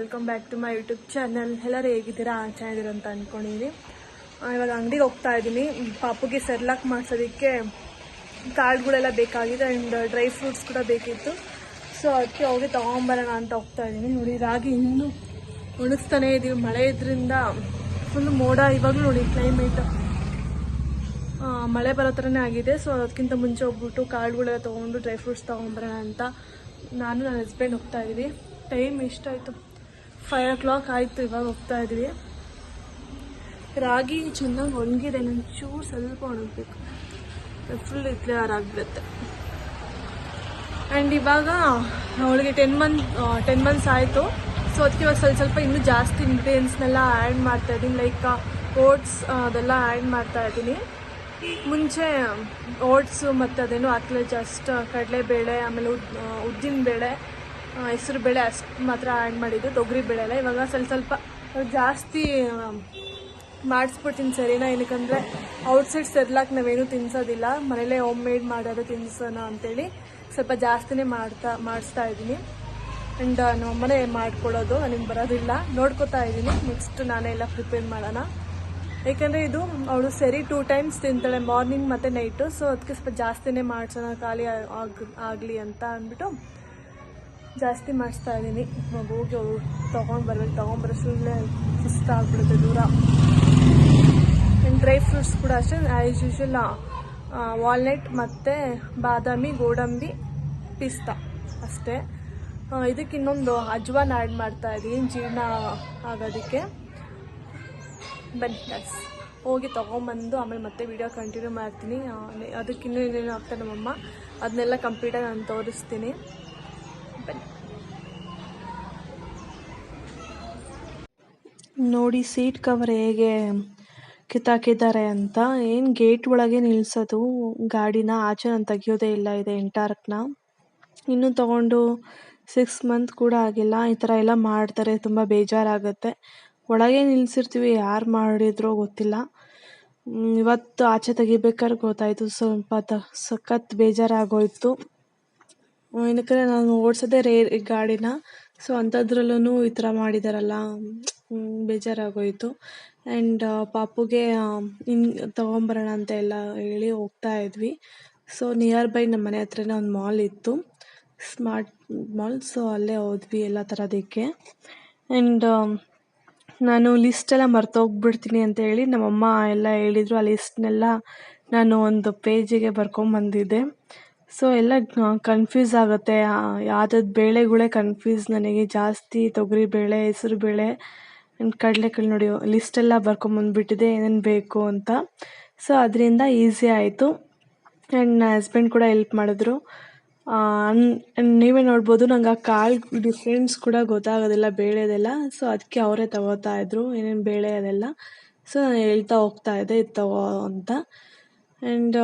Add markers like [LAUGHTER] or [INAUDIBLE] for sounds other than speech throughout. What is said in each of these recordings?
Welcome back to my YouTube channel. ಎಲ್ಲರೂ ಹೇಗಿದ್ದೀರಾ? ಚೆನ್ನಾಗಿದ್ದೀರಾ ಅಂತ ಅಂದ್ಕೊಂಡಿದ್ದೀನಿ ಇವಾಗ ಅಂಗಡಿಗೆ ಹೋಗ್ತಾ ಇದ್ದೀನಿ ಪಾಪುಗೆ ಸೆರ್ಲಾಕ್ ಮಾಡ್ಸೋದಕ್ಕೆ ಕಾರ್ಡ್ಗಳೆಲ್ಲ ಬೇಕಾಗಿದೆ ಆ್ಯಂಡ್ ಡ್ರೈ ಫ್ರೂಟ್ಸ್ ಕೂಡ ಬೇಕಿತ್ತು. ಸೊ, ಅದಕ್ಕೆ ಹೋಗಿ ತೊಗೊಂಬರೋಣ ಅಂತ ಹೋಗ್ತಾ ಇದ್ದೀನಿ ನೋಡಿ, ರಾಗಿ ಇನ್ನೂ ಒಣಗಿಸ್ತಾನೇ ಇದ್ದೀವಿ ಮಳೆ ಇದರಿಂದ ಫುಲ್ ಮೋಡ ಇವಾಗಲೂ ನೋಡಿ ಕ್ಲೈಮೇಟ್ ಮಳೆ ಬರೋ ಥರನೇ ಆಗಿದೆ. ಸೊ, ಅದಕ್ಕಿಂತ ಮುಂಚೆ ಹೋಗ್ಬಿಟ್ಟು ಕಾರ್ಡ್ಗಳೆಲ್ಲ ತೊಗೊಂಡು ಡ್ರೈ ಫ್ರೂಟ್ಸ್ ತೊಗೊಂಬರೋಣ ಅಂತ ನಾನು, ನನ್ನ ಹಸ್ಬೆಂಡ್ ಹೋಗ್ತಾ ಇದ್ದೀವಿ ಟೈಮ್ ಎಷ್ಟಾಯಿತು? ಫೈವ್ ಓ ಕ್ಲಾಕ್ ಆಯಿತು, ಇವಾಗ ಹೋಗ್ತಾ ಇದ್ವಿ. ರಾಗಿ ಚೆನ್ನಾಗಿ ಒಣಗಿದೆ ನನ್ನ ಚೂರು ಸ್ವಲ್ಪ ಒಣಗಬೇಕು. ಫುಲ್ ಕ್ಲಿಯರ್ ಆಗಿಬಿಡುತ್ತೆ ಆ್ಯಂಡ್ ಇವಾಗ, ಅವಳಿಗೆ ಟೆನ್ ಮಂತ್ ಟೆನ್ ಮಂತ್ಸ್ ಆಯಿತು. ಸೊ ಅದಕ್ಕೆ ಇವಾಗ ಸ್ವಲ್ಪ ಸ್ವಲ್ಪ ಇನ್ನೂ ಜಾಸ್ತಿ ಇಂಗ್ರೀಡಿಯೆಂಟ್ಸ್ನೆಲ್ಲ ಆ್ಯಡ್ ಮಾಡ್ತಾ ಇದ್ದೀನಿ ಲೈಕ್ ಓಟ್ಸ್ ಅದೆಲ್ಲ ಆ್ಯಡ್ ಮಾಡ್ತಾ ಇದ್ದೀನಿ. ಮುಂಚೆ ಓಟ್ಸು ಮತ್ತು ಅದೇನು ಹಾಕಲೆ ಜಸ್ಟ್ ಕಡಲೆಬೇಳೆ, ಆಮೇಲೆ ಉದ್ ಉದ್ದಿನ ಬೇಳೆ ಹೆಸರು ಬೇಳೆ ಅಷ್ಟು ಮಾತ್ರ ಆ್ಯಡ್ ಮಾಡಿದ್ದು, ತೊಗರಿ ಬೇಳೆ ಎಲ್ಲ. ಇವಾಗ ಸ್ವಲ್ಪ ಸ್ವಲ್ಪ ಜಾಸ್ತಿ ಮಾಡಿಸ್ಬಿಡ್ತೀನಿ ಸರಿನಾ ಏನಕ್ಕಂದರೆ ಔಟ್ಸೈಡ್ ಸೆರ್ಲಾಕ್ ನಾವೇನು ತಿನ್ಸೋದಿಲ್ಲ. ಮನೇಲೇ ಹೋಮ್ ಮೇಡ್ ಮಾಡೋದು ತಿನ್ಸೋಣ ಅಂತೇಳಿ ಸ್ವಲ್ಪ ಜಾಸ್ತಿನೇ ಮಾಡ್ತಾ, ಮಾಡಿಸ್ತಾ ಇದ್ದೀನಿ. ಆ್ಯಂಡ್ ನಮ್ಮನೆ ಮಾಡ್ಕೊಳ್ಳೋದು ನನಗೆ ಬರೋದಿಲ್ಲ. ನೋಡ್ಕೊತಾ ಇದ್ದೀನಿ. ನೆಕ್ಸ್ಟ್ ನಾನೇ ಎಲ್ಲ ಪ್ರಿಪೇರ್ ಮಾಡೋಣ. ಏಕೆಂದರೆ ಇದು ಅವಳು ಸರಿ ಟೂ ಟೈಮ್ಸ್ ತಿಂತಾಳೆ ಮಾರ್ನಿಂಗ್ ಮತ್ತು ನೈಟು ಸೊ ಅದಕ್ಕೆ ಸ್ವಲ್ಪ ಜಾಸ್ತಿನೇ ಮಾಡ್ಸೋಣ, ಖಾಲಿ ಆಗ, ಆಗಲಿ ಅಂತ ಅಂದ್ಬಿಟ್ಟು ಜಾಸ್ತಿ ಮಾಡಿಸ್ತಾ ಇದ್ದೀನಿ. ಮಗುಗೆ ಅವಳು ತೊಗೊಂಡು ಬರ್ಬೇಕು ತೊಗೊಂಬರೋಷ್ಟರಲ್ಲೇ ಸುಸ್ತಾಗ್ಬಿಡುತ್ತೆ ದೂರ. ಡ್ರೈ ಫ್ರೂಟ್ಸ್ ಕೂಡ ಅಷ್ಟೇ ಆ್ಯಸ್ ಯೂಶುವಲ್ ವಾಲ್ನಟ್ ಮತ್ತು ಬಾದಾಮಿ, ಗೋಡಂಬಿ, ಪಿಸ್ತಾ ಅಷ್ಟೇ. ಇದಕ್ಕೆ ಇನ್ನೊಂದು ಅಜ್ವಾನ ಆ್ಯಡ್ ಮಾಡ್ತಾ ಇದ್ದೀನಿ, ಜೀರ್ಣ ಆಗೋದಕ್ಕೆ. ಬನ್ನಿ ಗೈಸ್ ಹೋಗಿ ತೊಗೊಂಬಂದು ಆಮೇಲೆ ಮತ್ತೆ ವಿಡಿಯೋ ಕಂಟಿನ್ಯೂ ಮಾಡ್ತೀನಿ. ಅದಕ್ಕಿನ್ನೂ ಏನೇನು ಆಗ್ತದೆ ನಮ್ಮಮ್ಮ, ಅದನ್ನೆಲ್ಲ ಕಂಪ್ಲೀಟಾಗಿ ನಾನು ತೋರಿಸ್ತೀನಿ. ನೋಡಿ, ಸೀಟ್ ಕವರ್ ಹೇಗೆ ಕಿತ್ತಾಕಿದ್ದಾರೆ ಅಂತ. ಏನು ಗೇಟ್ ಒಳಗೆ ನಿಲ್ಸೋದು, ಗಾಡಿನ ಆಚೆ ನಾನು ತೆಗಿಯೋದೇ ಇಲ್ಲ ಇದೆ ಎಂಟಾರ್ಕ್ನ ಇನ್ನೂ ತಗೊಂಡು ಸಿಕ್ಸ್ ಮಂತ್ ಕೂಡ ಆಗಿಲ್ಲ. ಈ ಥರ ಎಲ್ಲ ಮಾಡ್ತಾರೆ, ತುಂಬ ಬೇಜಾರಾಗುತ್ತೆ. ಒಳಗೆ ನಿಲ್ಲಿಸಿರ್ತೀವಿ ಯಾರು ಮಾಡಿದ್ರೋ ಗೊತ್ತಿಲ್ಲ. ಇವತ್ತು ಆಚೆ ತೆಗಿಬೇಕಾದ್ರೆ ಗೊತ್ತಾಯಿತು, ಸ್ವಲ್ಪ ತ, ಸಖತ್ ಬೇಜಾರಾಗೋಯ್ತು. ಏನಕ್ಕೆ ನಾನು ಓಡಿಸೋದೇ ರೇರ್ ಗಾಡಿನ. ಸೊ ಅಂಥದ್ರಲ್ಲೂ ಈ ಥರ ಮಾಡಿದಾರಲ್ಲ. ಬೇಜಾರಾಗೋಯಿತು. ಆ್ಯಂಡ್ ಪಾಪುಗೆ ಇನ್, ತೊಗೊಂಬರೋಣ ಅಂತ ಎಲ್ಲ ಹೇಳಿ ಹೋಗ್ತಾ ಇದ್ವಿ. ಸೊ ನಿಯರ್ ಬೈ ನಮ್ಮ ಮನೆ ಹತ್ರನೇ ಒಂದು ಮಾಲ್ ಇತ್ತು. ಸ್ಮಾರ್ಟ್ ಮಾಲ್ ಸೊ ಅಲ್ಲೇ ಹೋದ್ವಿ ಎಲ್ಲ ಥರದಕ್ಕೆ ಆ್ಯಂಡ್ ನಾನು ಲಿಸ್ಟೆಲ್ಲ ಮರ್ತೋಗ್ಬಿಡ್ತೀನಿ ಅಂತ ಹೇಳಿ ನಮ್ಮಮ್ಮ ಎಲ್ಲ ಹೇಳಿದರು. ಆ ಲಿಸ್ಟ್ನೆಲ್ಲ ನಾನು ಒಂದು ಪೇಜಿಗೆ ಬರ್ಕೊಂಬಂದಿದ್ದೆ. ಸೊ ಎಲ್ಲ ಕನ್ಫ್ಯೂಸ್ ಆಗುತ್ತೆ. ಯಾವ್ದಾದ್ರು ಬೇಳೆಗಳೇ ಕನ್ಫ್ಯೂಸ್ ನನಗೆ. ಜಾಸ್ತಿ ತೊಗರಿ ಬೇಳೆ, ಹೆಸರು ಬೇಳೆ ಆ್ಯಂಡ್ ಕಡಲೆಕಾಳು ನೋಡಿ ಲಿಸ್ಟೆಲ್ಲ ಬರ್ಕೊಂಬಂದ್ಬಿಟ್ಟಿದೆ ಏನೇನು ಬೇಕು ಅಂತ. ಸೊ ಅದರಿಂದ ಈಸಿ ಆಯಿತು. ಆ್ಯಂಡ್ ನನ್ನ ಹಸ್ಬೆಂಡ್ ಕೂಡ ಹೆಲ್ಪ್ ಮಾಡಿದ್ರು. ಆ್ಯಂಡ್ ನೀವೇ ನೋಡ್ಬೋದು, ನಂಗೆ ಆ ಕಾಳು ಡಿಫ್ರೆನ್ಸ್ ಕೂಡ ಗೊತ್ತಾಗೋದಿಲ್ಲ ಬೇಳೆದೆಲ್ಲ. ಸೊ ಅದಕ್ಕೆ ಅವರೇ ತಗೋತಾ ಇದ್ರು. ಏನೇನು ಬೇಳೆ ಅದೆಲ್ಲ. ಸೊ ನಾನು ಹೇಳ್ತಾ ಹೋಗ್ತಾ ಇದ್ದೆ, ಇದು ತಗೋ ಅಂತ. ಆ್ಯಂಡ್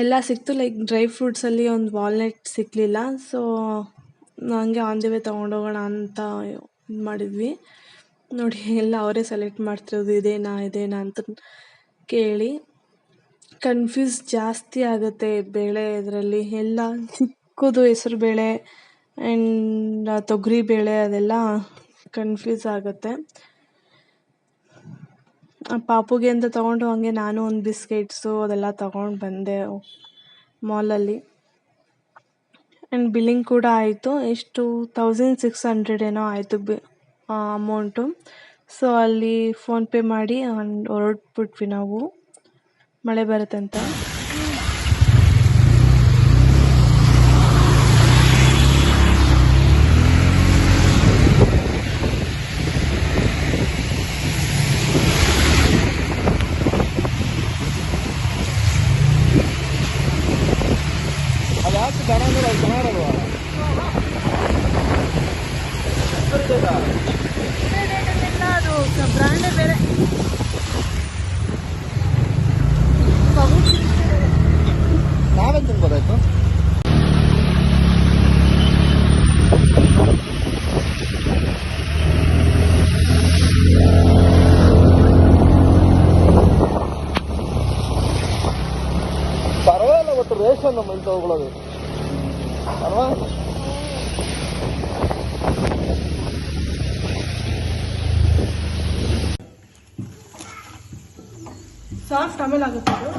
ಎಲ್ಲ ಸಿಕ್ತು ಲೈಕ್ ಡ್ರೈ ಫ್ರೂಟ್ಸಲ್ಲಿ ಒಂದು ವಾಲ್ನೆಟ್ ಸಿಕ್ಕಲಿಲ್ಲ ಸೊ ಹಂಗೆ ಆನ್ ದಿ ವೇ ತೊಗೊಂಡೋಗೋಣ ಅಂತ ಇದು ಮಾಡಿದ್ವಿ. ನೋಡಿ, ಎಲ್ಲ ಅವರೇ ಸೆಲೆಕ್ಟ್ ಮಾಡ್ತಿರೋದು ಇದೇನಾ ಇದೇನಾ ಅಂತ ಕೇಳಿ. ಕನ್ಫ್ಯೂಸ್ ಜಾಸ್ತಿ ಆಗುತ್ತೆ ಬೇಳೆ ಇದರಲ್ಲಿ. ಎಲ್ಲ ಚಿಕ್ಕದು ಹೆಸರು ಬೇಳೆ ಆ್ಯಂಡ್ ತೊಗರಿ ಬೇಳೆ ಅದೆಲ್ಲ ಕನ್ಫ್ಯೂಸ್ ಆಗುತ್ತೆ. ಪಾಪುಗೆ ಅಂತ ತೊಗೊಂಡು ಹಾಗೆ ನಾನು ಒಂದು ಬಿಸ್ಕೆಟ್ಸು ಅದೆಲ್ಲ ತೊಗೊಂಡು ಬಂದೆ ಮಾಲಲ್ಲಿ. ಆ್ಯಂಡ್ ಬಿಲ್ಲಿಂಗ್ ಕೂಡ ಆಯಿತು. ಎಷ್ಟು ತೌಸಂಡ್ ಸಿಕ್ಸ್ ಹಂಡ್ರೆಡ್ ಏನೋ ಆಯಿತು ಬಿ ಅಮೌಂಟು. ಸೊ ಅಲ್ಲಿ ಫೋನ್ಪೇ ಮಾಡಿ ಹೊರಟ್ಬಿಟ್ವಿ ನಾವು. ಮಳೆ ಬರುತ್ತಂತ. ఉన్నది సాఫ్ట్ ఆమెల్ ఆగుతాడు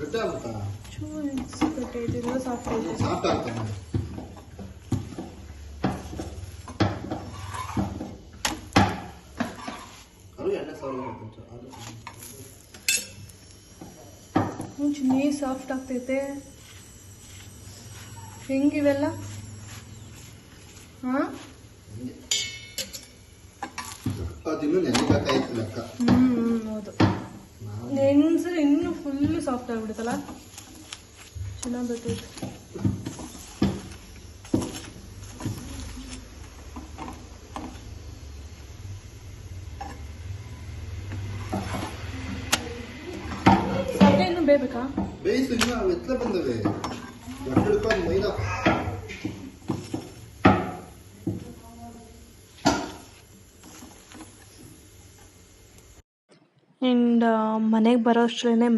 గట్టి ఆగుతా చూడు సాఫ్ట్ అవుతుంది సాఫ్ట్ ఆగుతా मुझ नहीं साफ़ रखते थे ಹೆಂಗಿವೆಲ್ಲ? ಹಾಂ? ಹ್ಞೂ ಹೌದು. ನೆನ್ಸಿದ್ರೆ ಇನ್ನೂ ಫುಲ್ ಸಾಫ್ಟ್ ಆಗಿಬಿಡುತ್ತಲ್ಲ? ಚೆನ್ನಾಗಿ ಬರ್ತೈತೆ ಸಪ್ಪೆ ಇನ್ನೂ ಬೇಯಬೇಕಾ? ಬೇಯಿಸು ಇನ್ನು ಅವು ಎತ್ತಲ ಬಂದವೆ. ಮೈದಾ ಆ್ಯಂಡ್ ಮನೆಗೆ ಬರೋ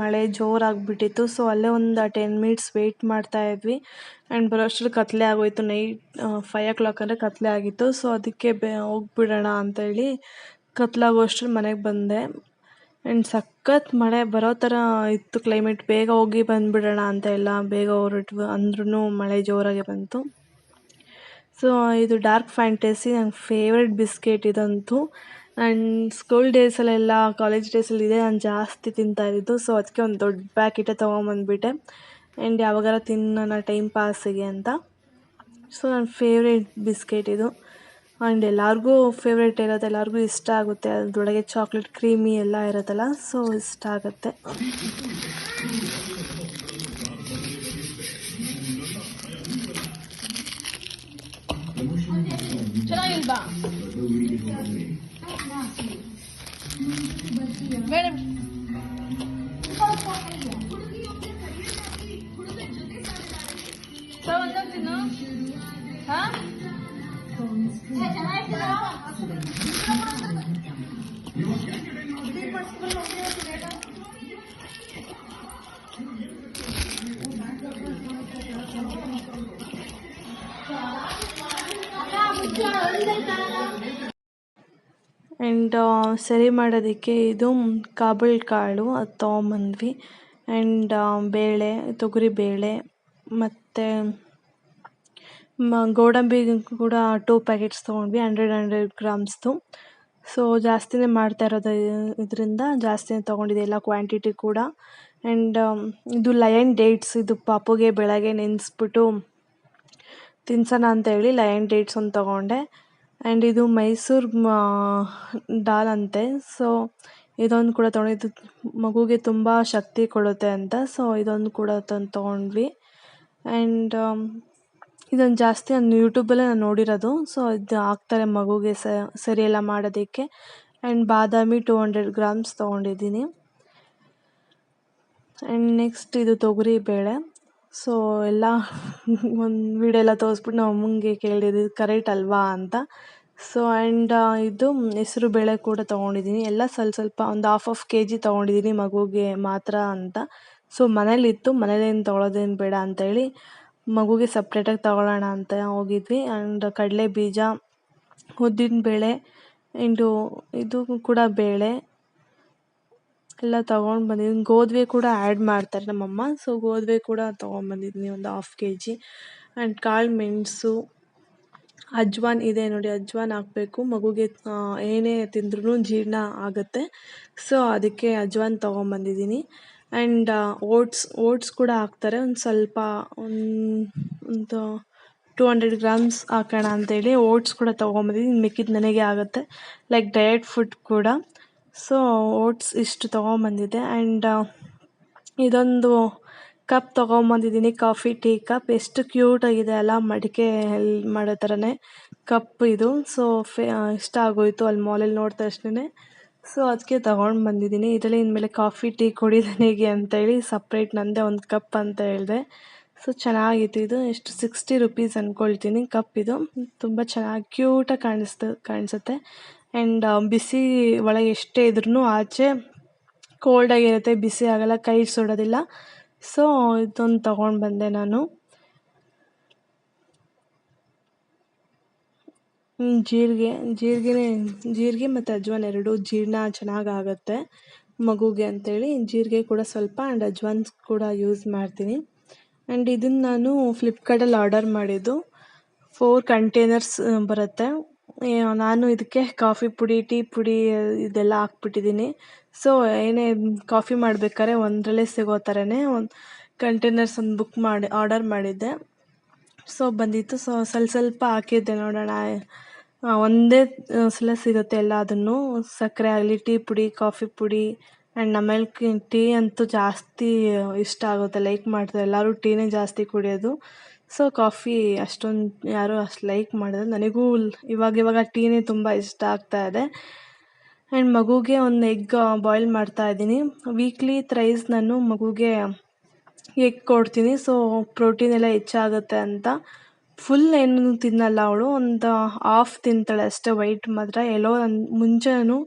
ಮಳೆ ಜೋರಾಗಿಬಿಟ್ಟಿತ್ತು. ಸೊ ಅಲ್ಲೇ ಒಂದು ಟೆನ್ ಮಿನಿಟ್ಸ್ ವೆಯ್ಟ್ ಮಾಡ್ತಾ ಇದ್ವಿ. ಆ್ಯಂಡ್ ಬರೋ ಅಷ್ಟರಲ್ಲಿ ಕತ್ಲೆ ಆಗೋಯ್ತು. ನೈಟ್ ಫೈವ್ ಓ ಕ್ಲಾಕ್ ಅಂದರೆ ಕತ್ಲೆ ಆಗಿತ್ತು. ಸೊ ಅದಕ್ಕೆ ಬೇ, ಹೋಗ್ಬಿಡೋಣ ಅಂತೇಳಿ ಕತ್ಲಾಗೋ ಅಷ್ಟರಲ್ಲಿ ಮನೆಗೆ ಬಂದೆ. ಆ್ಯಂಡ್ ಸಖತ್ ಮಳೆ ಬರೋ ಥರ ಇತ್ತು ಕ್ಲೈಮೇಟ್ ಬೇಗ ಹೋಗಿ ಬಂದುಬಿಡೋಣ ಅಂತ ಎಲ್ಲ ಬೇಗ ಹೊರಟ್ವಿ ಅಂದ್ರೂ ಮಳೆ ಜೋರಾಗಿ ಬಂತು. ಸೊ ಇದು ಡಾರ್ಕ್ ಫ್ಯಾಂಟಸಿ ನನ್ನ ಫೇವ್ರೆಟ್ ಬಿಸ್ಕೆಟ್ ಇದಂತೂ. ಆ್ಯಂಡ್ ಸ್ಕೂಲ್ ಡೇಸಲ್ಲೆಲ್ಲ ಕಾಲೇಜ್ ಡೇಸಲ್ಲಿ ಇದೆ, ನಾನು ಜಾಸ್ತಿ ತಿಂತಾ ಇದ್ದು ಸೊ ಅದಕ್ಕೆ ಒಂದು ದೊಡ್ಡ ಪ್ಯಾಕೆಟೇ ತೊಗೊಂಬಂದ್ಬಿಟ್ಟೆ. ಆ್ಯಂಡ್ ಯಾವಾಗಾರ ತಿನ್ನೋಣ ಟೈಮ್ ಪಾಸಿಗೆ ಅಂತ. ಸೊ ನನ್ನ ಫೇವ್ರೆಟ್ ಬಿಸ್ಕೆಟ್ ಇದು. ಆ್ಯಂಡ್ ಎಲ್ಲರಿಗೂ ಫೇವ್ರೇಟ್ ಇರೋದು, ಎಲ್ಲರಿಗೂ ಇಷ್ಟ ಆಗುತ್ತೆ. ಅದ್ರೊಳಗೆ ಚಾಕ್ಲೇಟ್ ಕ್ರೀಮಿ ಎಲ್ಲ ಇರುತ್ತಲ್ಲ ಸೊ ಇಷ್ಟ ಆಗುತ್ತೆ. ಹಾಂ? ಆ್ಯಂಡ್ ಸರಿ ಮಾಡೋದಕ್ಕೆ ಇದು ಕಾಬುಲ್ ಕಾಳು ಅದು ತೊಗೊಂಬಂದ್ವಿ. ಆ್ಯಂಡ್ ಬೇಳೆ ತೊಗರಿ ಬೇಳೆ ಮತ್ತು ಗೋಡಂಬಿ ಕೂಡ ಟೂ ಪ್ಯಾಕೆಟ್ಸ್ ತೊಗೊಂಡ್ವಿ ಹಂಡ್ರೆಡ್ ಹಂಡ್ರೆಡ್ ಗ್ರಾಮ್ಸ್ದು ಸೊ ಜಾಸ್ತಿನೇ ಮಾಡ್ತಾ ಇರೋದು ಇದರಿಂದ ಜಾಸ್ತಿನೇ ತೊಗೊಂಡಿದ್ದೆ, ಎಲ್ಲ ಕ್ವಾಂಟಿಟಿ ಕೂಡ. ಆ್ಯಂಡ್ ಇದು ಲಯನ್ ಡೇಟ್ಸ್ ಇದು ಪಾಪುಗೆ ಬೆಳಗ್ಗೆ ನೆನೆಸ್ಬಿಟ್ಟು ತಿನ್ಸೋಣ ಅಂತ ಹೇಳಿ ಲಯನ್ ಡೇಟ್ಸ್ ಒಂದು ತೊಗೊಂಡೆ. ಆ್ಯಂಡ್ ಇದು ಮೈಸೂರು ದಾಲ್ ಅಂತೆ. ಸೊ ಇದೊಂದು ಕೂಡ ತೊಗೊಂಡಿದ್ದು ಮಗುಗೆ ತುಂಬ ಶಕ್ತಿ ಕೊಡುತ್ತೆ ಅಂತ. ಸೊ ಇದೊಂದು ಕೂಡ ತಂದು ತೊಗೊಂಡ್ವಿ. ಆ್ಯಂಡ್ ಇದೊಂದು ಜಾಸ್ತಿ ನಾನು ಯೂಟ್ಯೂಬಲ್ಲೇ ನಾನು ನೋಡಿರೋದು. ಸೊ ಇದು ಹಾಕ್ತಾರೆ ಮಗುಗೆ ಸರಿ ಎಲ್ಲ ಮಾಡೋದಕ್ಕೆ. ಆ್ಯಂಡ್ ಬಾದಾಮಿ ಟೂ ಹಂಡ್ರೆಡ್ ಗ್ರಾಮ್ಸ್ ತೊಗೊಂಡಿದ್ದೀನಿ. ಆ್ಯಂಡ್ ನೆಕ್ಸ್ಟ್ ಇದು ತೊಗರಿ ಬೇಳೆ. ಸೊ ಎಲ್ಲ [LAUGHS] ಒಂದು ವಿಡಿಯೋ ಎಲ್ಲ ತೋರಿಸ್ಬಿಟ್ಟು ನಾವು ಅಮ್ಮಂಗೆ ಕೇಳಿದ್ದು ಕರೆಕ್ಟ್ ಅಲ್ವಾ ಅಂತ. ಸೊ ಆ್ಯಂಡ್ ಇದು ಹೆಸರು ಬೇಳೆ ಕೂಡ ತೊಗೊಂಡಿದ್ದೀನಿ. ಎಲ್ಲ ಸ್ವಲ್ಪ ಸ್ವಲ್ಪ ಒಂದು ಹಾಫ್ ಆಫ್ ಕೆ ಜಿ ತೊಗೊಂಡಿದ್ದೀನಿ ಮಗುಗೆ ಮಾತ್ರ ಅಂತ. ಸೊ ಮನೇಲಿತ್ತು, ಮನೇಲೇನು ತೊಗೊಳೋದೇನು ಬೇಡ ಅಂತೇಳಿ. ಮಗುಗೆ ಸಪ್ರೇಟಾಗಿ ತಗೊಳ್ಳೋಣ ಅಂತ ಹೋಗಿದ್ವಿ. ಆ್ಯಂಡ್ ಕಡಲೆ ಬೀಜ, ಉದ್ದಿನ ಬೇಳೆ ಇಂಟು ಇದು ಕೂಡ ಬೇಳೆ ಎಲ್ಲ ತೊಗೊಂಡು ಬಂದಿದ್ದೀನಿ ಗೋಧಿ ಕೂಡ ಆ್ಯಡ್ ಮಾಡ್ತಾರೆ ನಮ್ಮಮ್ಮ. ಸೊ ಗೋಧಿ ಕೂಡ ತೊಗೊಂಬಂದಿದ್ದೀನಿ ಒಂದು ಹಾಫ್ ಕೆ ಜಿ ಆ್ಯಂಡ್ ಕಾಳು ಮೆಣಸು, ಅಜ್ವಾನ್ ಇದೆ ನೋಡಿ, ಅಜ್ವಾನ್ ಹಾಕಬೇಕು. ಮಗುಗೆ ಏನೇ ತಿಂದ್ರೂ ಜೀರ್ಣ ಆಗುತ್ತೆ. ಸೊ ಅದಕ್ಕೆ ಅಜ್ವಾನ್ ತೊಗೊಂಬಂದಿದ್ದೀನಿ ಆ್ಯಂಡ್ ಓಟ್ಸ್ ಓಟ್ಸ್ ಕೂಡ ಹಾಕ್ತಾರೆ. ಒಂದು ಸ್ವಲ್ಪ, ಒಂದು ಟೂ ಹಂಡ್ರೆಡ್ ಗ್ರಾಮ್ಸ್ ಹಾಕೋಣ ಅಂತೇಳಿ ಓಟ್ಸ್ ಕೂಡ ತೊಗೊಂಬಂದಿದ್ದೀನಿ. ಮಿಕ್ಕಿದ್ದು ನನಗೆ ಆಗುತ್ತೆ. ಲೈಕ್ ಡಯಟ್ ಫುಡ್ ಕೂಡ. ಸೊ ಓಟ್ಸ್ ಇಷ್ಟು ತೊಗೊಂಬಂದಿದ್ದೆ. ಆ್ಯಂಡ್ ಇದೊಂದು ಕಪ್ ತೊಗೊಂಬಂದಿದ್ದೀನಿ. ಕಾಫಿ ಟೀ ಕಪ್ ಎಷ್ಟು ಕ್ಯೂಟಾಗಿದೆ ಅಲ್ಲ, ಮಡಿಕೆ ಮಾಡೋ ಥರನೇ ಕಪ್ ಇದು. ಸೊ ಫೇ ಇಷ್ಟ ಆಗೋಯಿತು ಅಲ್ಲಿ ಮಾಲಲ್ಲಿ ನೋಡಿದ ತಕ್ಷಣವೇ ಸೊ ಅದಕ್ಕೆ ತಗೊಂಡು ಬಂದಿದ್ದೀನಿ. ಇದರಲ್ಲಿ ಇನ್ಮೇಲೆ ಕಾಫಿ, ಟೀ ಕುಡಿ ನನಗೆ ಅಂತೇಳಿ ಸಪ್ರೇಟ್ ನನ್ನದೇ ಒಂದು ಕಪ್ ಅಂತ ಹೇಳಿದೆ. ಸೊ ಚೆನ್ನಾಗಿತ್ತು ಇದು. ಎಷ್ಟು ಸಿಕ್ಸ್ಟಿ ರುಪೀಸ್ ಅಂದ್ಕೊಳ್ತೀನಿ ಕಪ್ ಇದು. ತುಂಬ ಚೆನ್ನಾಗಿ ಕ್ಯೂಟಾಗಿ ಕಾಣಿಸ್ತು, ಕಾಣಿಸುತ್ತೆ. ಆ್ಯಂಡ್ ಬಿಸಿ ಒಳಗೆ ಎಷ್ಟೇ ಇದ್ರೂ ಆಚೆ ಕೋಲ್ಡಾಗಿರುತ್ತೆ ಬಿಸಿ ಆಗೋಲ್ಲ, ಕೈ ಸುಡೋದಿಲ್ಲ. ಸೊ ಇದೊಂದು ತೊಗೊಂಡು ಬಂದೆ ನಾನು. ಜೀರಿಗೆ, ಜೀರಿಗೆನೇ, ಜೀರಿಗೆ ಮತ್ತು ಅಜ್ವಾನ್ ಎರಡೂ ಜೀರ್ಣ ಚೆನ್ನಾಗಾಗತ್ತೆ ಮಗುಗೆ ಅಂತೇಳಿ. ಜೀರಿಗೆ ಕೂಡ ಸ್ವಲ್ಪ ಆ್ಯಂಡ್ ಅಜ್ವಾನ್ ಕೂಡ ಯೂಸ್ ಮಾಡ್ತೀನಿ. ಆ್ಯಂಡ್ ಇದನ್ನು ನಾನು ಫ್ಲಿಪ್ಕಾರ್ಟಲ್ಲಿ ಆರ್ಡರ್ ಮಾಡಿದ್ದು. ಫೋರ್ ಕಂಟೈನರ್ಸ್ ಬರುತ್ತೆ. ನಾನು ಇದಕ್ಕೆ ಕಾಫಿ ಪುಡಿ ಟೀ ಪುಡಿ ಇದೆಲ್ಲ ಹಾಕ್ಬಿಟ್ಟಿದ್ದೀನಿ. ಸೊ ಏನೇ ಕಾಫಿ ಮಾಡ್ಬೇಕಾದ್ರೆ ಒಂದರಲ್ಲೇ ಸಿಗೋ ಥರನೇ ಒಂದು ಕಂಟೈನರ್ಸ್ ಒಂದು ಬುಕ್ ಮಾಡಿ ಆರ್ಡರ್ ಮಾಡಿದ್ದೆ. ಸೊ ಬಂದಿತ್ತು. ಸೊ ಸ್ವಲ್ಪ ಸ್ವಲ್ಪ ಹಾಕಿದ್ದೆ ನೋಡೋಣ. ಒಂದೇ ಸಲ ಸಿಗುತ್ತೆ ಎಲ್ಲ ಅದನ್ನು. ಸಕ್ಕರೆ ಆಗಲಿ, ಟೀ ಪುಡಿ, ಕಾಫಿ ಪುಡಿ ಆ್ಯಂಡ್ ನಮ್ಮಲ್ಲಿ ಟೀ ಅಂತೂ ಜಾಸ್ತಿ ಇಷ್ಟ ಆಗುತ್ತೆ. ಲೈಕ್ ಮಾಡ್ತಾರೆ. ಎಲ್ಲರೂ ಟೀನೇ ಜಾಸ್ತಿ ಕುಡಿಯೋದು. ಸೊ ಕಾಫಿ ಅಷ್ಟೊಂದು ಯಾರೂ ಅಷ್ಟು ಲೈಕ್ ಮಾಡಿದ್ರು ನನಗೂ ಇವಾಗ ಇವಾಗ ಟೀನೇ ತುಂಬ ಇಷ್ಟ ಆಗ್ತಾ ಇದೆ. ಆ್ಯಂಡ್ ಮಗುಗೆ ಒಂದು ಎಗ್ ಬಾಯ್ಲ್ ಮಾಡ್ತಾ ಇದ್ದೀನಿ. ವೀಕ್ಲಿ ತ್ರೈಸ್ ನಾನು ಮಗುಗೆ ಎಗ್ ಕೊಡ್ತೀನಿ. ಸೊ ಪ್ರೋಟೀನ್ ಎಲ್ಲ ಹೆಚ್ಚಾಗುತ್ತೆ ಅಂತ. ಫುಲ್ ಏನೂ ತಿನ್ನಲ್ಲ ಅವಳು. ಒಂದು ಹಾಫ್ ತಿಂತಾಳೆ ಅಷ್ಟೇ. ವೈಟ್ ಮಾತ್ರ. ಎಲ್ಲೋ ಮುಂಚೆನೂ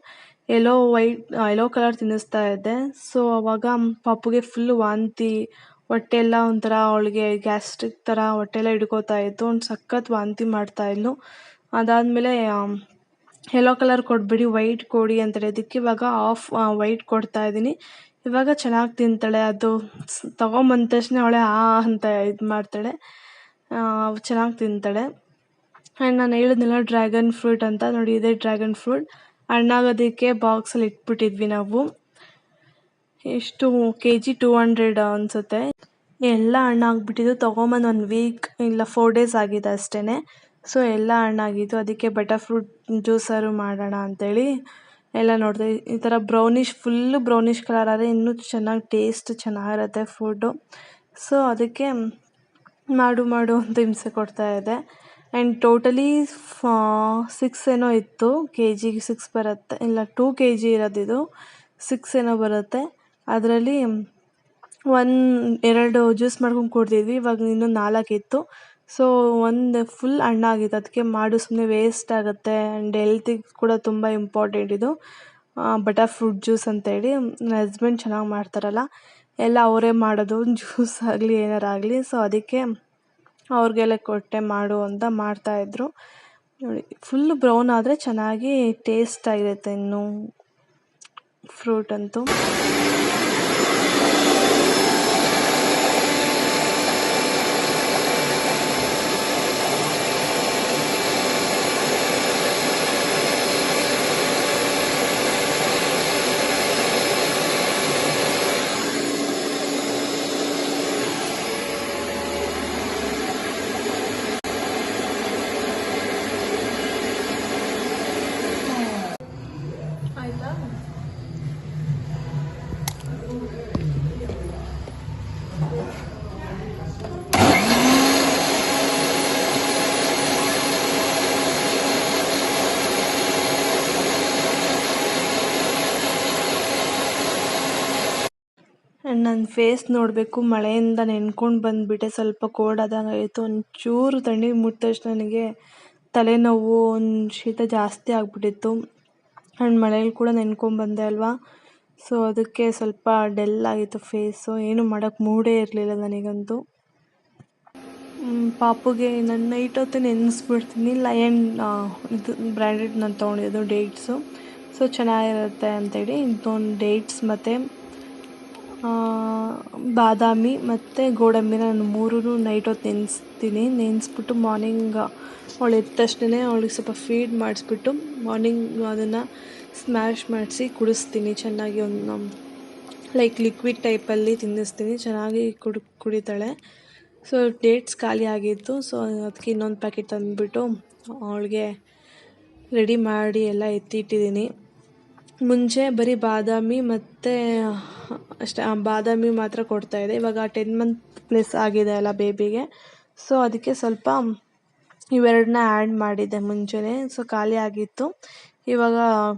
ಎಲ್ಲೋ ವೈಟ್ ಎಲ್ಲೋ ಕಲರ್ ತಿನ್ನಿಸ್ತಾ ಇದ್ದೆ. ಸೊ ಅವಾಗ ಪಾಪುಗೆ ಫುಲ್ ವಾಂತಿ, ಹೊಟ್ಟೆ ಎಲ್ಲ ಒಂಥರ ಅವಳಿಗೆ ಗ್ಯಾಸ್ಟ್ರಿಕ್ ಥರ ಹೊಟ್ಟೆ ಎಲ್ಲ ಹಿಡ್ಕೋತಾ ಇತ್ತು. ಒಂದು ಸಖತ್ ವಾಂತಿ ಮಾಡ್ತಾ ಇದ್ಲು. ಅದಾದಮೇಲೆ ಯೆಲ್ಲೋ ಕಲರ್ ಕೊಡಬೇಡಿ ವೈಟ್ ಕೊಡಿ ಅಂತ ಅದಕ್ಕೆ ಇವಾಗ ಆಫ್ ವೈಟ್ ಕೊಡ್ತಾ ಇದ್ದೀನಿ. ಇವಾಗ ಚೆನ್ನಾಗಿ ತಿಂತಾಳೆ. ಅದು ತಗೊಂಬಂದ ತಕ್ಷಣ ಅವಳೆ, ಆ, ಅಂತ ಇದು ಮಾಡ್ತಾಳೆ. ಚೆನ್ನಾಗಿ ತಿಂತಾಳೆ. ಆ್ಯಂಡ್ ನಾನು ಹೇಳಿದ್ನಲ್ಲ ಡ್ರ್ಯಾಗನ್ ಫ್ರೂಟ್ ಅಂತ. ನೋಡಿ, ಇದೆ ಡ್ರ್ಯಾಗನ್ ಫ್ರೂಟ್ ಹಣ್ಣಾಗೋದಕ್ಕೆ ಬಾಕ್ಸಲ್ಲಿ ಇಟ್ಬಿಟ್ಟಿದ್ವಿ ನಾವು. ಎಷ್ಟು ಕೆ ಜಿ ಟೂ ಹಂಡ್ರೆಡ್ ಅನಿಸುತ್ತೆ. ಎಲ್ಲ ಹಣ್ಣಾಗ್ಬಿಟ್ಟಿದ್ದು. ತೊಗೊಂಬಂದು ಒಂದು ವೀಕ್ ಇಲ್ಲ ಫೋರ್ ಡೇಸ್ ಆಗಿದೆ ಅಷ್ಟೇ ಸೊ ಎಲ್ಲ ಹಣ್ಣಾಗಿದ್ದು ಅದಕ್ಕೆ ಬಟರ್ ಫ್ರೂಟ್ ಜ್ಯೂಸರು ಮಾಡೋಣ ಅಂಥೇಳಿ ಎಲ್ಲ ನೋಡಿದೆ. ಈ ಥರ ಬ್ರೌನಿಷ್ ಫುಲ್ಲು ಬ್ರೌನಿಷ್ ಕಲರ್ ಆದರೆ ಇನ್ನೂ ಚೆನ್ನಾಗಿ ಟೇಸ್ಟ್ ಚೆನ್ನಾಗಿರುತ್ತೆ ಫುಡ್ಡು. ಸೊ ಅದಕ್ಕೆ ಮಾಡು ಮಾಡು ಅಂತ ಹಿಂಸೆ ಕೊಡ್ತಾ ಇದೆ. ಆ್ಯಂಡ್ ಟೋಟಲಿ ಸಿಕ್ಸ್ ಏನೋ ಇತ್ತು. ಕೆ ಜಿಗೆ ಸಿಕ್ಸ್ ಬರುತ್ತೆ. ಇಲ್ಲ, ಟೂ ಕೆ ಜಿ ಇರೋದಿದು ಸಿಕ್ಸ್ ಏನೋ ಬರುತ್ತೆ. ಅದರಲ್ಲಿ ಒನ್, ಎರಡು ಜ್ಯೂಸ್ ಮಾಡ್ಕೊಂಡು ಕುಡ್ದಿದ್ವಿ. ಇವಾಗ ಇನ್ನೂ ನಾಲ್ಕಿತ್ತು ಸೊ, ಒಂದು ಫುಲ್ ಹಣ್ಣಾಗಿತ್ತು ಅದಕ್ಕೆ ಮಾಡು ಸುಮ್ಮನೆ ವೇಸ್ಟ್ ಆಗುತ್ತೆ. ಆ್ಯಂಡ್ ಹೆಲ್ತಿಗೆ ಕೂಡ ತುಂಬ ಇಂಪಾರ್ಟೆಂಟ್ ಇದು. ಬಟರ್ ಫ್ರೂಟ್ ಜ್ಯೂಸ್ ಅಂತೇಳಿ ನನ್ನ ಹಸ್ಬೆಂಡ್ ಚೆನ್ನಾಗಿ ಮಾಡ್ತಾರಲ್ಲ. ಎಲ್ಲ ಅವರೇ ಮಾಡೋದು. [LAUGHS] ಜ್ಯೂಸ್ ಆಗಲಿ, ಏನಾರು ಆಗಲಿ. ಸೊ ಅದಕ್ಕೆ ಅವ್ರಿಗೆಲ್ಲ ಕೊಟ್ಟೆ ಮಾಡು ಅಂತ ಮಾಡ್ತಾಯಿದ್ರು ನೋಡಿ ಫುಲ್ ಬ್ರೌನ್ ಆದರೆ ಚೆನ್ನಾಗಿ ಟೇಸ್ಟ್ ಆಗಿರುತ್ತೆ ಇನ್ನು ಫ್ರೂಟ್ ಅಂತೂ. ನನ್ನ ಫೇಸ್ ನೋಡಬೇಕು, ಮಳೆಯಿಂದ ನೆನ್ಕೊಂಡು ಬಂದುಬಿಟ್ಟೆ. ಸ್ವಲ್ಪ ಕೋಲ್ಡ್ ಆದಂಗೆ ಆಯಿತು ಒಂಚೂರು ತಣ್ಣೀರು ಮುಟ್ಟಿದ ತಕ್ಷಣ ನನಗೆ ತಲೆನೋವು, ಒಂದು ಶೀತ ಜಾಸ್ತಿ ಆಗಿಬಿಟ್ಟಿತ್ತು. ಆ್ಯಂಡ್ ಮಳೇಲಿ ಕೂಡ ನೆನ್ಕೊಂಬಂದೆ ಅಲ್ವಾ? ಸೊ ಅದಕ್ಕೆ ಸ್ವಲ್ಪ ಡೆಲ್ ಆಗಿತ್ತು ಫೇಸು ಏನು ಮಾಡೋಕ್ಕೆ ಮೂಡೇ ಇರಲಿಲ್ಲ ನನಗಂತೂ. ಪಾಪುಗೆ ನಾನು ನೈಟ್ ಹೊತ್ತು ನೆನೆಸ್ಬಿಡ್ತೀನಿ. ಲಯನ್ ಇದು ಬ್ರ್ಯಾಂಡೆಡ್ ನಾನು ತೊಗೊಂಡಿದ್ದು ಡೇಟ್ಸು ಸೊ ಚೆನ್ನಾಗಿರುತ್ತೆ ಅಂತೇಳಿ. ಇದೊಂದು ಡೇಟ್ಸ್ ಮತ್ತು ಬಾದಾಮಿ ಮತ್ತು ಗೋಡಂಬಿನ ನಾನು ಮೂರೂ ನೈಟ್ ಹೊತ್ತು ನೆನೆಸ್ತೀನಿ. ನೆನೆಸ್ಬಿಟ್ಟು ಮಾರ್ನಿಂಗ್ ಅವಳು ಎದ್ದ ತಕ್ಷಣ ಅವಳಿಗೆ ಸ್ವಲ್ಪ ಫೀಡ್ ಮಾಡಿಸ್ಬಿಟ್ಟು ಮಾರ್ನಿಂಗ್ ಅದನ್ನು ಸ್ಮ್ಯಾಶ್ ಮಾಡಿಸಿ ಕುಡಿಸ್ತೀನಿ. ಚೆನ್ನಾಗಿ ಒಂದು ಲೈಕ್ ಲಿಕ್ವಿಡ್ ಟೈಪಲ್ಲಿ ತಿನ್ನಿಸ್ತೀನಿ. ಚೆನ್ನಾಗಿ ಕುಡಿ, ಕುಡಿತಾಳೆ. ಸೊ ಡೇಟ್ಸ್ ಖಾಲಿ ಆಗಿತ್ತು. ಸೊ ಅದಕ್ಕೆ ಇನ್ನೊಂದು ಪ್ಯಾಕೆಟ್ ತಂದುಬಿಟ್ಟು ಅವಳಿಗೆ ರೆಡಿ ಮಾಡಿ ಎಲ್ಲ ಎತ್ತಿಟ್ಟಿದ್ದೀನಿ. ಮುಂಚೆ ಬರೀ ಬಾದಾಮಿ ಮತ್ತು, ಅಷ್ಟೇ ಬಾದಾಮಿ ಮಾತ್ರ ಕೊಡ್ತಾಯಿದ್ದೆ ಇವಾಗ ಟೆನ್ ಮಂತ್ ಪ್ಲಸ್ ಆಗಿದೆ ಅಲ್ಲ ಬೇಬಿಗೆ. ಸೊ ಅದಕ್ಕೆ ಸ್ವಲ್ಪ ಇವೆರಡನ್ನ ಆ್ಯಡ್ ಮಾಡಿದ್ದೆ ಮುಂಚೆನೇ. ಸೊ ಖಾಲಿ ಆಗಿತ್ತು. ಇವಾಗ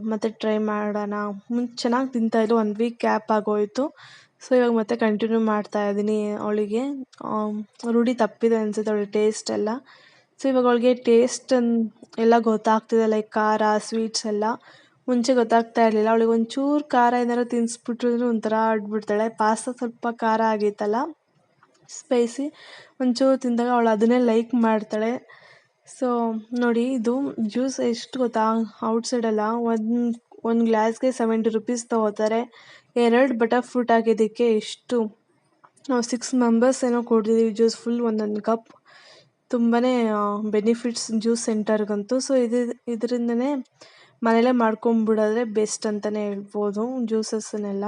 ಮತ್ತೆ ಟ್ರೈ ಮಾಡೋಣ. ಮುಂಚೆ ಚೆನ್ನಾಗಿ ತಿಂತಾಯಿದ್ರು ಒಂದು ವೀಕ್ ಗ್ಯಾಪ್ ಆಗೋಯಿತು. ಸೊ ಇವಾಗ ಮತ್ತೆ ಕಂಟಿನ್ಯೂ ಮಾಡ್ತಾ ಇದ್ದೀನಿ ಅವಳಿಗೆ. ರೂಢಿ ತಪ್ಪಿದೆ ಅನಿಸುತ್ತೆ ಅವಳಿಗೆ ಟೇಸ್ಟ್ ಎಲ್ಲ. ಸೊ ಇವಾಗ ಅವಳಿಗೆ ಟೇಸ್ಟ್ ಎಲ್ಲ ಗೊತ್ತಾಗ್ತಿದೆ ಲೈಕ್ ಖಾರ ಸ್ವೀಟ್ಸ್ ಎಲ್ಲ. ಮುಂಚೆ ಗೊತ್ತಾಗ್ತಾ ಇರಲಿಲ್ಲ. ಅವಳಿಗೆ ಒಂಚೂರು ಖಾರ ಏನಾರು ತಿನ್ನಿಸ್ಬಿಟ್ರು ಒಂಥರ ಆಡ್ಬಿಡ್ತಾಳೆ. ಪಾಸ್ತಾ ಸ್ವಲ್ಪ ಖಾರ ಆಗೈತಲ್ಲ ಸ್ಪೈಸಿ ಒಂಚೂರು ತಿಂದಾಗ ಅವಳು ಅದನ್ನೇ ಲೈಕ್ ಮಾಡ್ತಾಳೆ. ಸೊ ನೋಡಿ, ಇದು ಜ್ಯೂಸ್ ಎಷ್ಟು ಗೊತ್ತಾ? ಔಟ್ಸೈಡಲ್ಲ ಒಂದು ಒಂದು ಗ್ಲಾಸ್ಗೆ ಸೆವೆಂಟಿ ರುಪೀಸ್ ತೊಗೋತಾರೆ. ಎರಡು ಬಟರ್ ಫ್ರೂಟ್ ಆಗಿದ್ದಕ್ಕೆ ಎಷ್ಟು? ನಾವು ಸಿಕ್ಸ್ ಮೆಂಬರ್ಸ್ ಏನೋ ಕೊಡ್ತಿದ್ದೀವಿ ಜ್ಯೂಸ್ ಫುಲ್ ಒಂದೊಂದು ಕಪ್ ತುಂಬಾ ಬೆನಿಫಿಟ್ಸ್ ಜ್ಯೂಸ್ ಸೆಂಟರ್ಗಂತೂ ಸೊ ಇದು, ಇದರಿಂದನೇ ಮನೇಲೇ ಮಾಡ್ಕೊಂಬಿಡೋದ್ರೆ ಬೆಸ್ಟ್ ಅಂತಾನೆ ಹೇಳ್ಬೋದು ಜ್ಯೂಸಸ್ಸನ್ನೆಲ್ಲ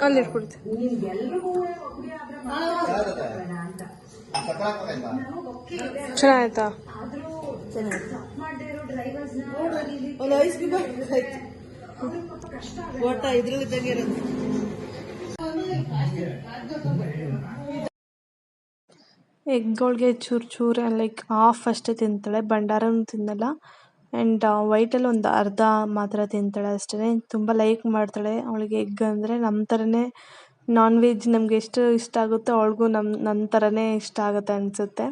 ಅಲ್ಲಿ ಒಟ್ಟ ಇದ್ರಲ್ಲಿದ್ದಂಗೆ ಇರೋದು ಎಗ್ಗಳಿಗೆ ಚೂರು ಚೂರು ಲೈಕ್ ಹಾಫ್ ಅಷ್ಟೇ ತಿಂತಾಳೆ. ಭಂಡಾರನೂ ತಿನ್ನಲ್ಲ. ಆ್ಯಂಡ್ ವೈಟಲ್ಲಿ ಒಂದು ಅರ್ಧ ಮಾತ್ರ ತಿಂತಾಳೆ ಅಷ್ಟೇ ತುಂಬ ಲೈಕ್ ಮಾಡ್ತಾಳೆ ಅವಳಿಗೆ ಎಗ್ ಅಂದರೆ. ನಮ್ಮ ಥರನೇ ನಾನ್ ವೆಜ್ ನಮಗೆ ಎಷ್ಟು ಇಷ್ಟ ಆಗುತ್ತೋ ಅವಳಿಗೂ ನಮ್ಮ ನನ್ನ ಥರನೇ ಇಷ್ಟ ಆಗುತ್ತೆ ಅನಿಸುತ್ತೆ.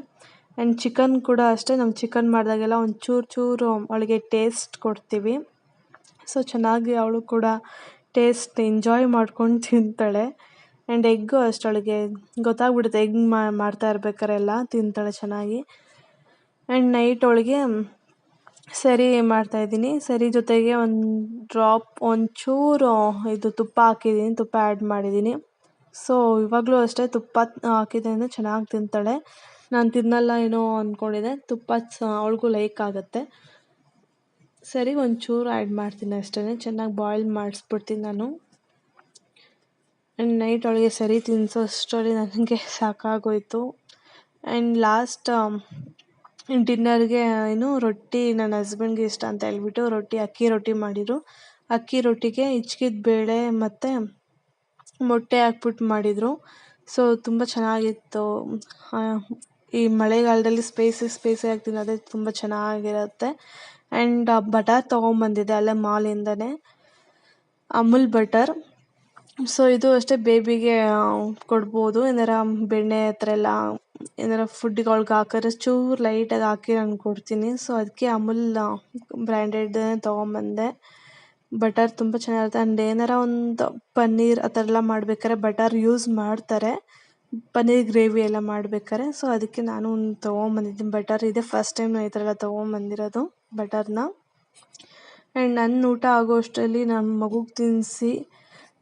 ಆ್ಯಂಡ್ ಚಿಕನ್ ಕೂಡ ಅಷ್ಟೇ. ನಮ್ಮ ಚಿಕನ್ ಮಾಡಿದಾಗೆಲ್ಲ ಒಂದು ಚೂರು ಚೂರು ಅವಳಿಗೆ ಟೇಸ್ಟ್ ಕೊಡ್ತೀವಿ. ಸೊ ಚೆನ್ನಾಗಿ ಅವಳು ಕೂಡ ಟೇಸ್ಟ್ ಎಂಜಾಯ್ ಮಾಡ್ಕೊಂಡು ತಿಂತಾಳೆ. ಆ್ಯಂಡ್ ಎಗ್ಗು ಅವಳಿಗೆ ಗೊತ್ತಾಗ್ಬಿಡುತ್ತೆ ಎಗ್ ಮಾಡ್ತಾ ಇರ್ಬೇಕಾರೆ ಎಲ್ಲ ತಿಂತಾಳೆ ಚೆನ್ನಾಗಿ. ಆ್ಯಂಡ್ ನೈಟ್ ಅವಳಿಗೆ ಸರಿ ಮಾಡ್ತಾಯಿದ್ದೀನಿ ಸರಿ ಜೊತೆಗೆ ಒಂದು ಡ್ರಾಪ್, ಒಂಚೂರು ಇದು ತುಪ್ಪ ಹಾಕಿದ್ದೀನಿ, ತುಪ್ಪ ಆ್ಯಡ್ ಮಾಡಿದ್ದೀನಿ. ಸೊ ಇವಾಗಲೂ ಅಷ್ಟೇ ತುಪ್ಪ ಹಾಕಿದ್ದರಿಂದ ಚೆನ್ನಾಗಿ ತಿಂತಾಳೆ. ನಾನು ತಿನ್ನಲ್ಲ ಏನೋ ಅಂದ್ಕೊಂಡಿದ್ದೆ ತುಪ್ಪ ಅವಳಿಗೂ ಲೈಕ್ ಆಗುತ್ತೆ. ಸರಿ ಒಂಚೂರು ಆ್ಯಡ್ ಮಾಡ್ತೀನಿ ಅಷ್ಟೇ ಚೆನ್ನಾಗಿ ಬಾಯ್ಲ್ ಮಾಡಿಸ್ಬಿಡ್ತೀನಿ ನಾನು. ಆ್ಯಂಡ್ ನೈಟ್ ಅವಳಿಗೆ ಸರಿ ತಿನ್ನಿಸೋ ಅಷ್ಟರಲ್ಲಿ ನನಗೆ ಸಾಕಾಗೋಯಿತು. ಆ್ಯಂಡ್ ಲಾಸ್ಟ್ ಡಿನ್ನರ್ಗೆ ಏನು ರೊಟ್ಟಿ ನನ್ನ ಹಸ್ಬೆಂಡ್ಗೆ ಇಷ್ಟ ಅಂತ ಹೇಳ್ಬಿಟ್ಟು ರೊಟ್ಟಿ, ಅಕ್ಕಿ ರೊಟ್ಟಿ ಮಾಡಿದರು. ಅಕ್ಕಿ ರೊಟ್ಟಿಗೆ ಹಿಚ್ಕಿದ ಬೇಳೆ ಮತ್ತು ಮೊಟ್ಟೆ ಹಾಕ್ಬಿಟ್ಟು ಮಾಡಿದರು. ಸೊ ತುಂಬ ಚೆನ್ನಾಗಿತ್ತು. ಈ ಮಳೆಗಾಲದಲ್ಲಿ ಸ್ಪೇಸಿ ಸ್ಪೈಸಿಯಾಗಿ ತಿನ್ನೋದೇ ತುಂಬ ಚೆನ್ನಾಗಿರುತ್ತೆ. ಆ್ಯಂಡ್ ಬಟರ್ ತೊಗೊಂಬಂದಿದ್ದೆ ಅಲ್ಲೇ ಮಾಲಿಂದನೇ. ಅಮುಲ್ ಬಟರ್. ಸೊ ಇದು ಅಷ್ಟೇ ಬೇಬಿಗೆ ಕೊಡ್ಬೋದು. ಏನಾರ ಬೆಣ್ಣೆ ಆ ಥರ ಎಲ್ಲ, ಏನಾರ ಫುಡ್ಡಿಗೆ ಅವ್ಳಿಗೆ ಹಾಕಿದ್ರೆ ಚೂರು ಲೈಟಾಗಿ ಹಾಕಿ ನಾನು ಕೊಡ್ತೀನಿ. ಸೊ ಅದಕ್ಕೆ ಅಮುಲ್ ಬ್ರ್ಯಾಂಡೆಡ್ದೇ ತೊಗೊಂಬಂದೆ. ಬಟರ್ ತುಂಬ ಚೆನ್ನಾಗಿರುತ್ತೆ. ಆ್ಯಂಡ್ ಏನಾರ ಒಂದು ಪನ್ನೀರ್ ಆ ಥರ ಎಲ್ಲ ಮಾಡ್ಬೇಕಾದ್ರೆ ಬಟರ್ ಯೂಸ್ ಮಾಡ್ತಾರೆ. ಪನ್ನೀರ್ ಗ್ರೇವಿ ಎಲ್ಲ ಮಾಡ್ಬೇಕಾದ್ರೆ. ಸೊ ಅದಕ್ಕೆ ನಾನು ಒಂದು ತೊಗೊಂಬಂದಿದ್ದೀನಿ ಬಟರ್ ಇದೆ ಫಸ್ಟ್ ಟೈಮ್ ಈ ಥರ ಎಲ್ಲ ತೊಗೊಂಬಂದಿರೋದು ಬಟರ್ನ ಆ್ಯಂಡ್ ನನ್ನ ಊಟ ಆಗೋ ಅಷ್ಟರಲ್ಲಿ ನನ್ನ ಮಗುಗೆ ತಿನ್ನಿಸಿ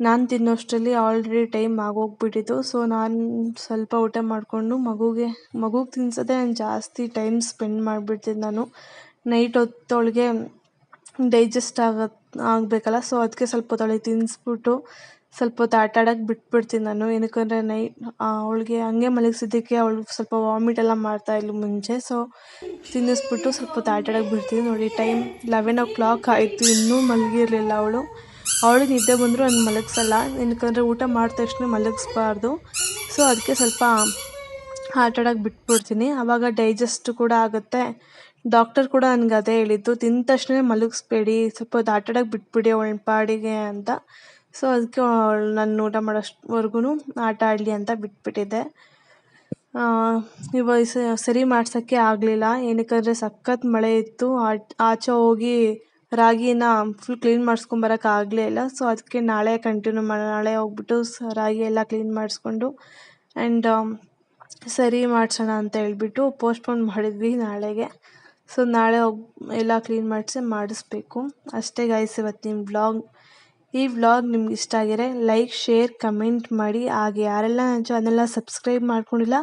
ನಾನು ತಿನ್ನೋಷ್ಟರಲ್ಲಿ ಆಲ್ರೆಡಿ ಟೈಮ್ ಆಗೋಗ್ಬಿಟ್ಟಿತ್ತು. ಸೊ ನಾನು ಸ್ವಲ್ಪ ಊಟ ಮಾಡಿಕೊಂಡು ಮಗುಗೆ ಮಗುಗೆ ತಿನ್ಸೋದೇ ನಾನು ಜಾಸ್ತಿ ಟೈಮ್ ಸ್ಪೆಂಡ್ ಮಾಡಿಬಿಡ್ತಿದ್ದೆ ನಾನು. ನೈಟ್ ಹೊತ್ತೊಳಗೆ ಡೈಜೆಸ್ಟ್ ಆಗ, ಆಗಬೇಕಲ್ಲ ಸೊ ಅದಕ್ಕೆ ಸ್ವಲ್ಪ ಹೊತ್ತೊಳಗೆ ತಿನ್ನಿಸ್ಬಿಟ್ಟು ಸ್ವಲ್ಪ ಹೊತ್ತು ಆಟ ಬಿಟ್ಬಿಡ್ತೀನಿ ನಾನು. ಏನಕ್ಕಂದರೆ ನೈಟ್ ಅವಳಿಗೆ ಹಂಗೆ ಮಲಗಿಸಿದ್ದಕ್ಕೆ ಅವಳು ಸ್ವಲ್ಪ ವಾಮಿಟ್ ಎಲ್ಲ ಮಾಡ್ತಾಯಿದ್ಲು ಮುಂಚೆ. ಸೊ ತಿನ್ನಿಸ್ಬಿಟ್ಟು ಸ್ವಲ್ಪ ಹೊತ್ತು ಆಟ ಬಿಡ್ತೀನಿ ನೋಡಿ ಟೈಮ್ ಲೆವೆನ್ ಓ ಕ್ಲಾಕ್ ಆಯಿತು. ಇನ್ನೂ ಮಲಗಿರಲಿಲ್ಲ ಅವಳು. ಅವಳಿಗೆ ನಿದ್ದೆ ಬಂದರೂ ನಾನು ಮಲಗಿಸಲ್ಲ, ಏನಕ್ಕಂದರೆ ಊಟ ಮಾಡಿದ ತಕ್ಷಣ ಮಲಗಿಸ್ಬಾರ್ದು. ಸೊ ಅದಕ್ಕೆ ಸ್ವಲ್ಪ ಆಟ ಆಡೋಕೆ ಬಿಟ್ಬಿಡ್ತೀನಿ. ಆವಾಗ ಡೈಜೆಸ್ಟ್ ಕೂಡ ಆಗುತ್ತೆ. ಡಾಕ್ಟರ್ ಕೂಡ ನನಗೆ ಅದೇ ಹೇಳಿದ್ದು, ತಿಂದ ತಕ್ಷಣ ಮಲಗಿಸ್ಬೇಡಿ. ಸ್ವಲ್ಪ ಅದು ಆಟ ಆಡೋಕೆ ಬಿಟ್ಬಿಡಿ ಅವಳ ಪಾಡಿಗೆ ಅಂತ. ಸೊ ಅದಕ್ಕೆ ಅವಳು ನಾನು ಊಟ ಮಾಡೋಷ್ಟವರೆಗೂ ಆಟ ಆಡಲಿ ಅಂತ ಬಿಟ್ಬಿಟ್ಟಿದ್ದೆ. ಇವಾಗ ಸರಿ ಮಾಡ್ಸೋಕ್ಕೆ ಆಗಲಿಲ್ಲ. ಏನಕ್ಕಂದರೆ ಸಖತ್ ಮಳೆ ಇತ್ತು. ಆಚೆ ಹೋಗಿ ರಾಗಿನ ಫುಲ್ ಕ್ಲೀನ್ ಮಾಡಿಸ್ಕೊಂಬರಕ್ಕೆ ಆಗಲೇ ಇಲ್ಲ. ಸೊ ಅದಕ್ಕೆ ನಾಳೆ ಕಂಟಿನ್ಯೂ ಮಾಡೋಣ ನಾಳೆ ಹೋಗ್ಬಿಟ್ಟು ರಾಗಿ ಎಲ್ಲ ಕ್ಲೀನ್ ಮಾಡಿಸ್ಕೊಂಡು ಆ್ಯಂಡ್ ಸರಿ ಮಾಡ್ಸೋಣ ಅಂತ ಹೇಳ್ಬಿಟ್ಟು ಪೋಸ್ಟ್ಪೋನ್ ಮಾಡಿದ್ವಿ ನಾಳೆಗೆ. ಸೊ ನಾಳೆ ಹೋಗಿ, ಎಲ್ಲ ಕ್ಲೀನ್ ಮಾಡಿಸಿ ಮಾಡಿಸ್ಬೇಕು. ಅಷ್ಟೇ ಗಾಯ್ಸ್ ನಿಮ್ಮ ವ್ಲಾಗ್ ಈ ವ್ಲಾಗ್ ನಿಮ್ಗೆ ಇಷ್ಟ ಆಗಿದೆ ಲೈಕ್ ಶೇರ್ ಕಮೆಂಟ್ ಮಾಡಿ. ಹಾಗೆ ಯಾರೆಲ್ಲ ನನ್ನ ಚಾನೆಲ್ನ ಸಬ್ಸ್ಕ್ರೈಬ್ ಮಾಡ್ಕೊಂಡಿಲ್ಲ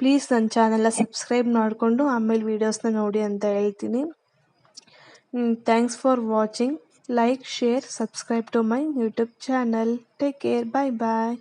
ಪ್ಲೀಸ್ ನನ್ನ ಚಾನೆಲ್ನ ಸಬ್ಸ್ಕ್ರೈಬ್ ಮಾಡಿಕೊಂಡು ಆಮೇಲೆ ವೀಡಿಯೋಸ್ನ ನೋಡಿ ಅಂತ ಹೇಳ್ತೀನಿ. Mm, thanks for watching. Like, share, subscribe to my YouTube channel. Take care. Bye bye.